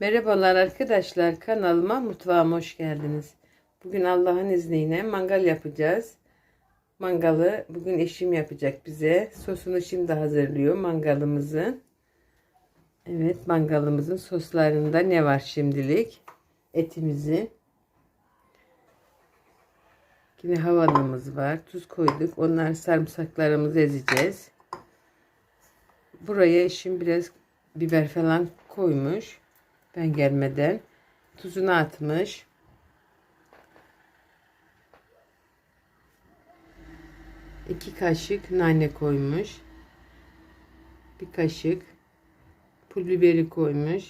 Merhabalar arkadaşlar kanalıma mutfağıma hoş geldiniz. Bugün Allah'ın izniyle mangal yapacağız. Mangalı bugün eşim yapacak bize. Sosunu şimdi hazırlıyor mangalımızın. Evet mangalımızın soslarında ne var şimdilik? Etimizin. Yine havanımız var. Tuz koyduk. Onlar sarımsaklarımızı ezeceğiz. Buraya eşim biraz biber falan koymuş. Ben gelmeden. Tuzunu atmış. İki kaşık nane koymuş. Bir kaşık pul biberi koymuş.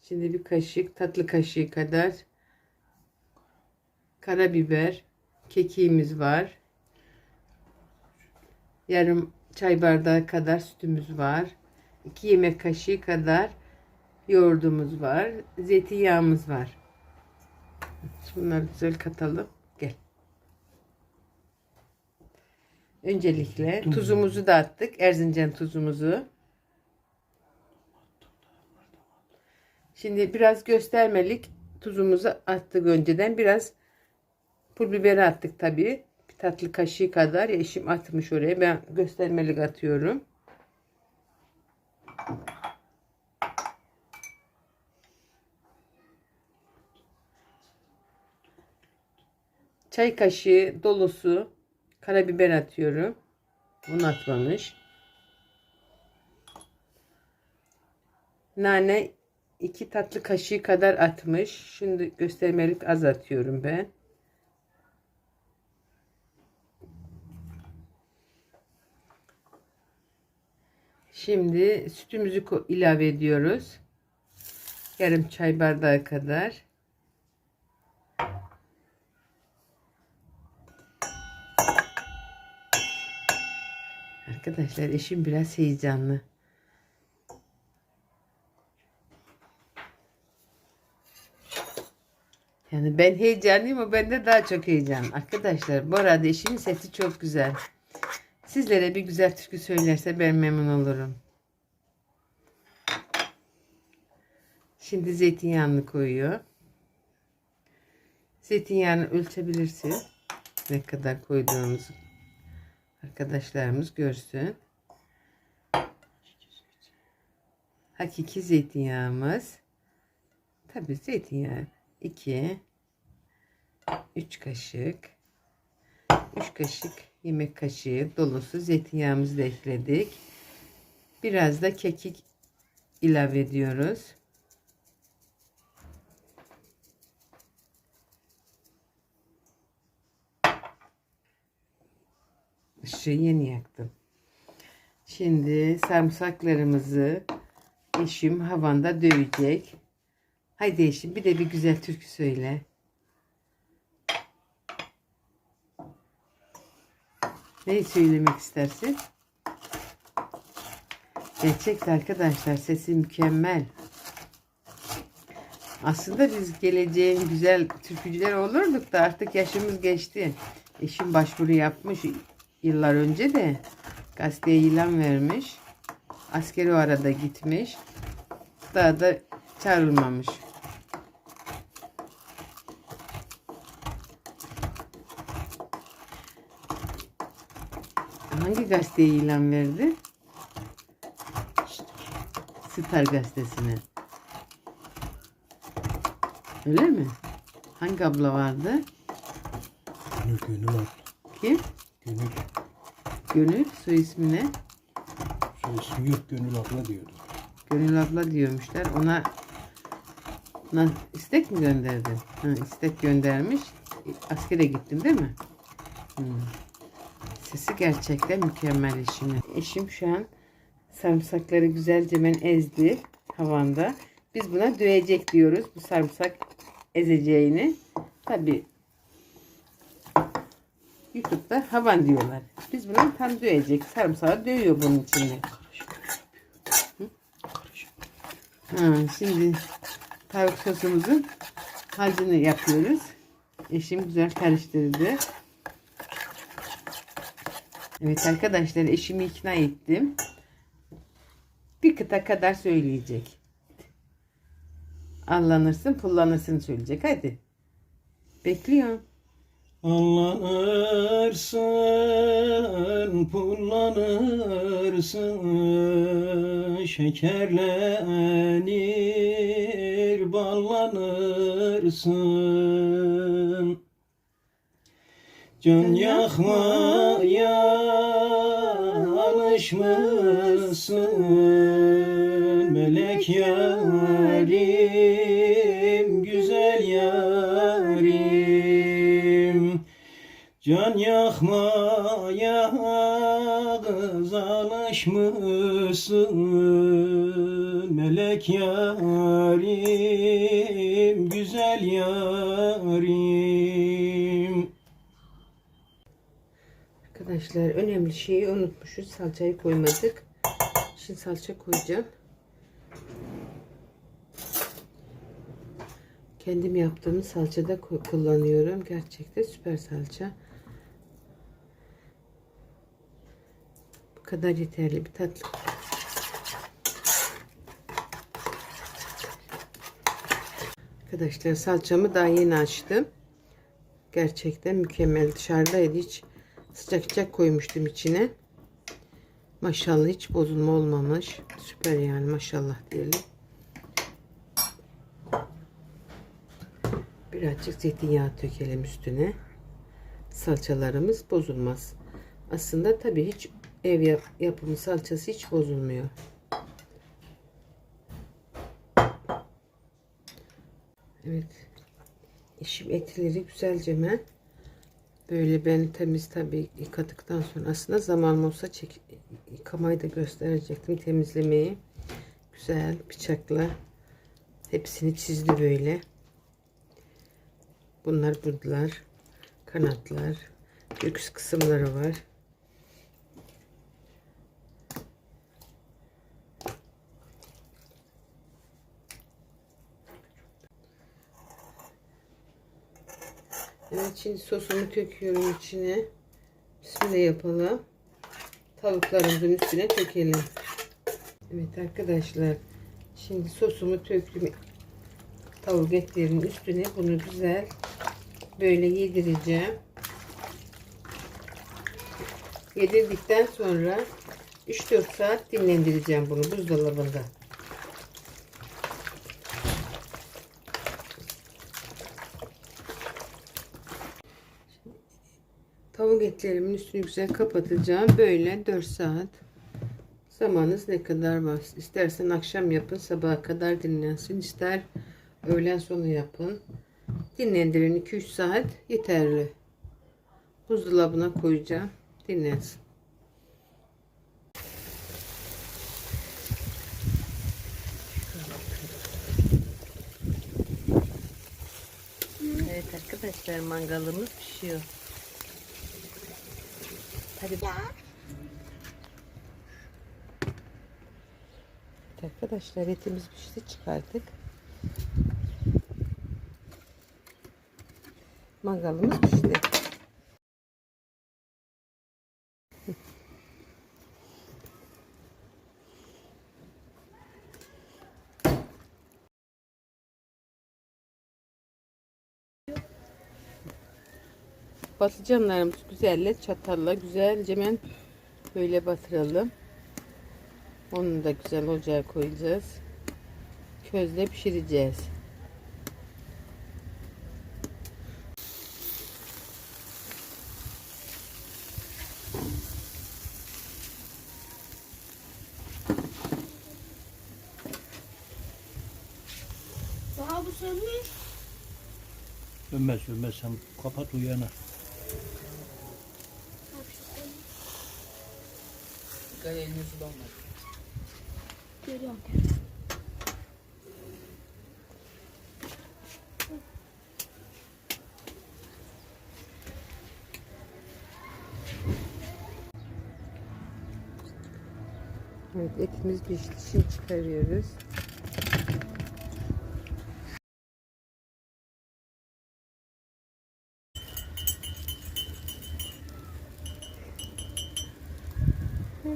Şimdi bir kaşık tatlı kaşığı kadar karabiber, kekiğimiz var. Yarım çay bardağı kadar sütümüz var. 2 yemek kaşığı kadar yoğurdumuz var. Zeytinyağımız var. Bunları güzel katalım. Gel. Öncelikle tuzumuzu da attık. Erzincan tuzumuzu. Şimdi biraz göstermelik tuzumuzu attık önceden. Biraz pul biberi attık tabii. Bir tatlı kaşığı kadar eşim atmış oraya. Ben göstermelik atıyorum. Çay kaşığı dolusu karabiber atıyorum. Bunu atmamış. Nane iki tatlı kaşığı kadar atmış. Şimdi göstermelik az atıyorum ben. Şimdi sütümüzü ilave ediyoruz. Yarım çay bardağı kadar. Arkadaşlar eşim biraz heyecanlı. Yani ben heyecanlıyım o bende daha çok heyecan. Arkadaşlar bu arada eşimin sesi çok güzel. Sizlere bir güzel türkü söylerse ben memnun olurum. Şimdi zeytinyağını koyuyor. Zeytinyağını ölçebilirsin. Ne kadar koyduğumuzu arkadaşlarımız görsün. Hakiki zeytinyağımız. Tabi zeytinyağı 2 3 kaşık 3 kaşık yemek kaşığı dolusu zeytinyağımızı da ekledik. Biraz da kekik ilave ediyoruz. Işığı yeni yaktım. Şimdi sarımsaklarımızı eşim havanda dövecek. Haydi eşim bir de bir güzel türkü söyle. Neyi söylemek istersin? Gerçekten arkadaşlar sesi mükemmel. Aslında biz geleceğin güzel türkücüler olurduk da artık yaşımız geçti. Eşim başvuru yapmış yıllar önce de gazeteye ilan vermiş. Askeri o arada gitmiş. Daha da çağrılmamış. Hangi gazeteye ilan verdi? Star gazetesine. Öyle mi? Hangi abla vardı? Gönül abla. Kim? Gönül. Gönül. Soy ismi ne? Şey ismi yok Gönül abla diyordu. Gönül abla diyormuşlar. Ona, ona istek mi gönderdin? Ha, istek göndermiş. Askere gittin değil mi? Hmm. Sesi gerçekten mükemmel eşimin. Eşim şu an sarımsakları güzelce ben ezdi havanda. Biz buna dövecek diyoruz. Bu sarımsak ezeceğini. Tabi YouTube'da havan diyorlar. Biz buna tam dövecek. Sarımsağı dövüyor bunun içinde. Şimdi tavuk sosumuzun harcını yapıyoruz. Eşim güzel karıştırdı. Evet arkadaşlar eşimi ikna ettim. Bir kıta kadar söyleyecek. Allanırsın, pullanırsın söyleyecek. Hadi. Bekliyorum. Allanırsın, pullanırsın, şekerlenir, ballanırsın. Can yakmaya alışmışsın, melek yarim, Can yakmaya kız alışmışsın Melek yarim, güzel yarim Arkadaşlar önemli şeyi unutmuşuz. Salçayı koymadık. Şimdi salça koyacağım. Kendim yaptığım salçada kullanıyorum. Gerçekten süper salça. Kadar yeterli bir tatlı. Arkadaşlar salçamı daha yeni açtım. Gerçekten mükemmel. Dışarıdaydı hiç sıcak sıcak koymuştum içine. Maşallah hiç bozulma olmamış. Süper yani maşallah diyelim. Birazcık zeytinyağı dökelim üstüne. Salçalarımız bozulmaz. Aslında tabii hiç ev yap yapımı salçası hiç bozulmuyor. Evet. Eşim etleri güzelce ben böyle ben temiz tabii yıkadıktan sonra aslında zamanım olsa çek, yıkamayı da gösterecektim temizlemeyi. Güzel bıçakla hepsini çizdi böyle. Bunlar budlar, kanatlar, göğüs kısımları var. Evet şimdi sosumu döküyorum içine. Bismillah yapalım. Tavuklarımızın üstüne dökelim. Evet arkadaşlar. Şimdi sosumu döktüm. Tavuk etlerinin üstüne bunu güzel böyle yedireceğim. Yedirdikten sonra 3-4 saat dinlendireceğim bunu buzdolabında. Tavuk etlerimin üstünü güzel kapatacağım. Böyle 4 saat. Zamanınız ne kadar var? İstersen akşam yapın, sabaha kadar dinlensin. İster öğlen sonu yapın. Dinlendirin 2-3 saat yeterli. Buzdolabına koyacağım. Dinlensin. Evet arkadaşlar mangalımız pişiyor. Hadi. Evet arkadaşlar etimiz pişti çıkardık. Mangalımız pişti. Patlıcanlarımız güzelle çatalla güzelce hemen böyle batıralım. Onu da güzel ocağa koyacağız. Közde pişireceğiz. Daha bu sönmüş. Sönmez sönmez sen kapat uyana Görüyorum. Evet etimiz pişti. Şimdi çıkarıyoruz.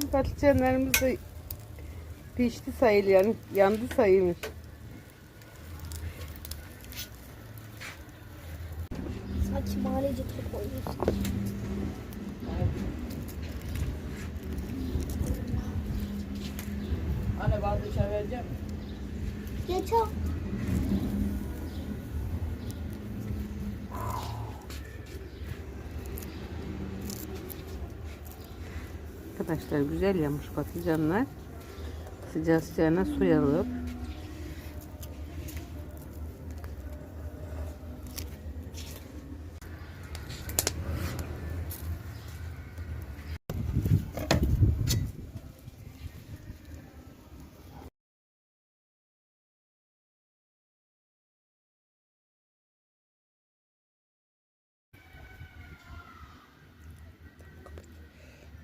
Patlıcanlarımız da pişti sayılır yani yandı sayılır. Saçmalece koyuyorsun. Anne bana dışarı vereceğim. Geçen Arkadaşlar güzel yanmış patlıcanlar. Sıcağı sıcağına soyalım.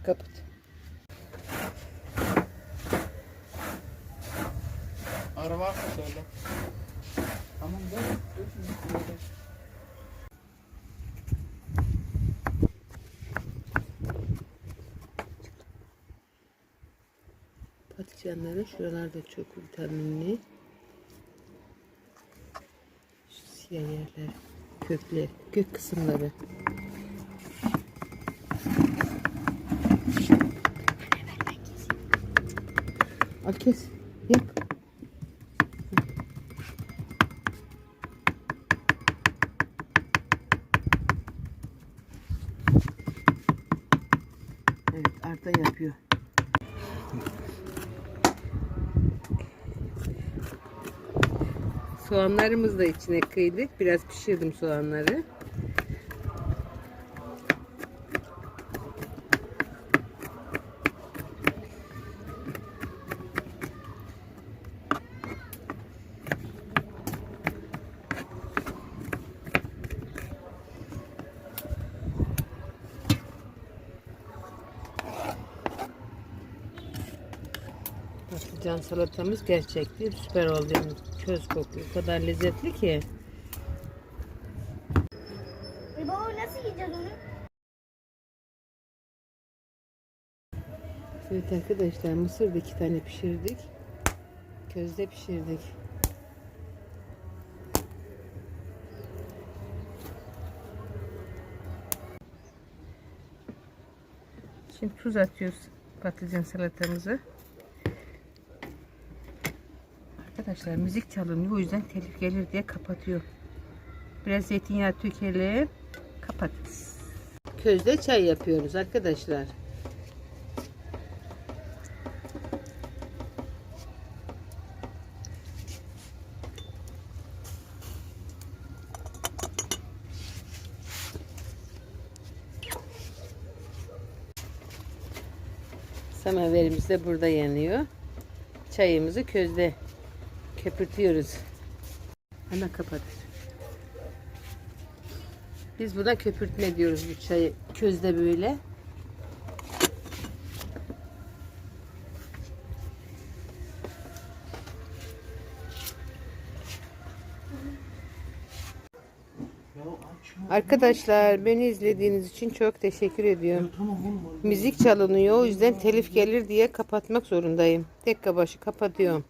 Kapat. Araba var mı söyle. Tamam gel. Patlıcanların şuralarda çok vitaminli. Şu siyah yerler, kökler, kök kısımları. Al kes, Arda yapıyor. Soğanlarımızı da içine kıydık. Biraz pişirdim soğanları. Patlıcan salatamız gerçekti. Süper oldu. Köz kokuyor. O kadar lezzetli ki. E baba nasıl yiyeceğiz onu? Evet arkadaşlar mısır da iki tane pişirdik. Közde pişirdik. Şimdi tuz atıyoruz patlıcan salatamızı. Arkadaşlar müzik çalınıyor o yüzden telif gelir diye kapatıyor. Biraz zeytinyağı tökelim. Kapat. Közde çay yapıyoruz arkadaşlar. Semaverimiz de burada yanıyor. Çayımızı közde köpürtüyoruz. Hemen kapat. Biz buna köpürtme diyoruz bu çayı. Közde böyle. Arkadaşlar beni izlediğiniz için çok teşekkür ediyorum. Müzik çalınıyor o yüzden telif gelir diye kapatmak zorundayım. Dakika başı kapatıyorum.